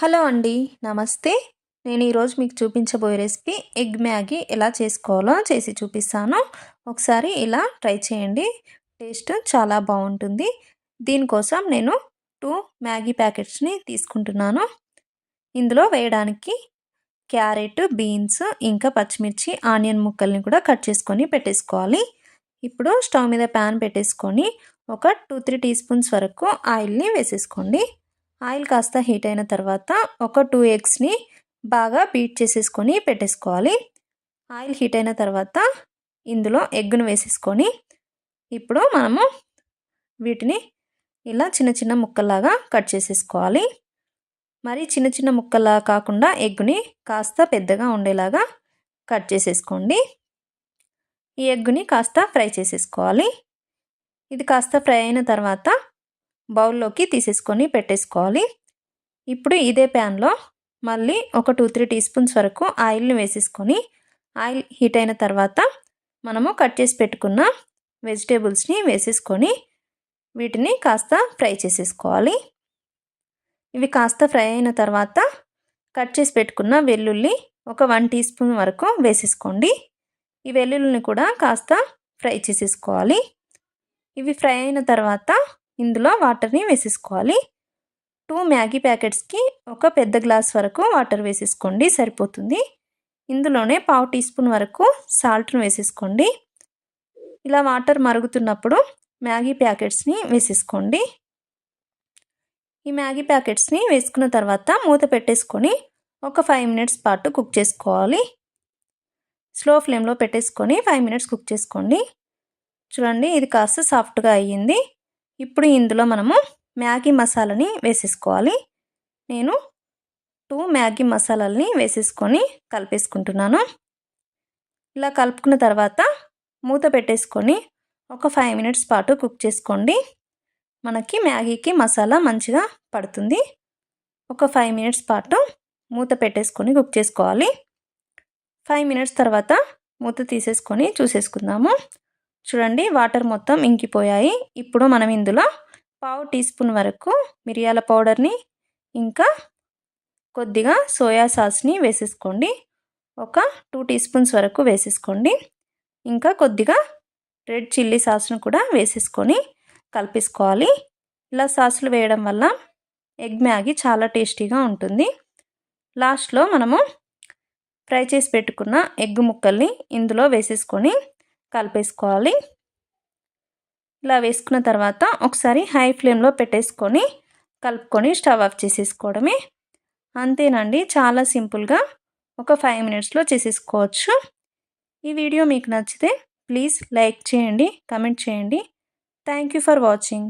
Hello అండి నమస్తే. నేను ఈరోజు మీకు చూపించబోయే రెసిపీ ఎగ్ మ్యాగీ ఎలా చేసుకోవాలో చేసి చూపిస్తాను. ఒకసారి ఇలా ట్రై చేయండి. టేస్ట్ చాలా బాగుంటుంది. దీనికోసం నేను టూ మ్యాగీ ప్యాకెట్స్ని తీసుకుంటున్నాను. ఇందులో వేయడానికి క్యారెట్ బీన్స్ ఇంకా పచ్చిమిర్చి ఆనియన్ ముక్కల్ని కూడా కట్ చేసుకొని పెట్టేసుకోవాలి. ఇప్పుడు స్టవ్ మీద ప్యాన్ పెట్టేసుకొని ఒక టూ త్రీ టీ స్పూన్స్ వరకు ఆయిల్ని వేసేసుకోండి. ఆయిల్ కాస్త హీట్ అయిన తర్వాత ఒక టూ ఎగ్స్ని బాగా బీట్ చేసేసుకొని పెట్టేసుకోవాలి. ఆయిల్ హీట్ అయిన తర్వాత ఇందులో ఎగ్గును వేసేసుకొని ఇప్పుడు మనము వీటిని ఇలా చిన్న చిన్న ముక్కల్లాగా కట్ చేసేసుకోవాలి. మరి చిన్న చిన్న ముక్కల్లా కాకుండా ఎగ్గుని కాస్త పెద్దగా ఉండేలాగా కట్ చేసేసుకోండి. ఈ ఎగ్గుని కాస్త ఫ్రై చేసేసుకోవాలి. ఇది కాస్త ఫ్రై అయిన తర్వాత బౌల్లోకి తీసేసుకొని పెట్టేసుకోవాలి. ఇప్పుడు ఇదే ప్యాన్లో మళ్ళీ ఒక టూ త్రీ టీ స్పూన్స్ వరకు ఆయిల్ని వేసేసుకొని ఆయిల్ హీట్ అయిన తర్వాత మనము కట్ చేసి పెట్టుకున్న వెజిటేబుల్స్ని వేసేసుకొని వీటిని కాస్త ఫ్రై చేసేసుకోవాలి. ఇవి కాస్త ఫ్రై అయిన తర్వాత కట్ చేసి పెట్టుకున్న వెల్లుల్లి ఒక వన్ టీ స్పూన్ వరకు వేసేసుకోండి. ఈ వెల్లుల్లిని కూడా కాస్త ఫ్రై చేసేసుకోవాలి. ఇవి ఫ్రై అయిన తర్వాత ఇందులో వాటర్ని వేసేసుకోవాలి. టూ మ్యాగీ ప్యాకెట్స్కి ఒక పెద్ద గ్లాస్ వరకు వాటర్ వేసేసుకోండి సరిపోతుంది. ఇందులోనే పావు టీ స్పూన్ వరకు సాల్ట్ను వేసేసుకోండి. ఇలా వాటర్ మరుగుతున్నప్పుడు మ్యాగీ ప్యాకెట్స్ని వేసేసుకోండి. ఈ మ్యాగీ ప్యాకెట్స్ని వేసుకున్న తర్వాత మూత పెట్టేసుకొని ఒక ఫైవ్ మినిట్స్ పాటు కుక్ చేసుకోవాలి. స్లో ఫ్లేమ్లో పెట్టేసుకొని ఫైవ్ మినిట్స్ కుక్ చేసుకోండి. చూడండి ఇది కాస్త సాఫ్ట్గా అయ్యింది. ఇప్పుడు ఇందులో మనము మ్యాగీ మసాలాని వేసేసుకోవాలి. నేను టూ మ్యాగీ మసాలాలని వేసేసుకొని కలిపేసుకుంటున్నాను. ఇలా కలుపుకున్న తర్వాత మూత పెట్టేసుకొని ఒక ఫైవ్ మినిట్స్ పాటు కుక్ చేసుకోండి. మనకి మ్యాగీకి మసాలా మంచిగా పడుతుంది. ఒక ఫైవ్ మినిట్స్ పాటు మూత పెట్టేసుకొని కుక్ చేసుకోవాలి. ఫైవ్ మినిట్స్ తర్వాత మూత తీసేసుకొని చూసేసుకుందాము. చూడండి వాటర్ మొత్తం ఇంకిపోయాయి. ఇప్పుడు మనం ఇందులో పావు టీ స్పూన్ వరకు మిరియాల పౌడర్ని ఇంకా కొద్దిగా సోయా సాస్ని వేసేసుకోండి. ఒక టూ టీ స్పూన్స్ వరకు వేసేసుకోండి. ఇంకా కొద్దిగా రెడ్ చిల్లీ సాస్ను కూడా వేసేసుకొని కలిపేసుకోవాలి. ఇలా సాసులు వేయడం వల్ల ఎగ్ మ్యాగీ చాలా టేస్టీగా ఉంటుంది. లాస్ట్లో మనము ఫ్రై చేసి పెట్టుకున్న ఎగ్ ముక్కల్ని ఇందులో వేసేసుకొని కలిపేసుకోవాలి. ఇలా వేసుకున్న తర్వాత ఒకసారి హై ఫ్లేమ్లో పెట్టేసుకొని కలుపుకొని స్టవ్ ఆఫ్ చేసేసుకోవడమే. అంతేనండి చాలా సింపుల్గా ఒక ఫైవ్ మినిట్స్లో చేసేసుకోవచ్చు. ఈ వీడియో మీకు నచ్చితే ప్లీజ్ లైక్ చేయండి కమెంట్ చేయండి. Thank you for watching.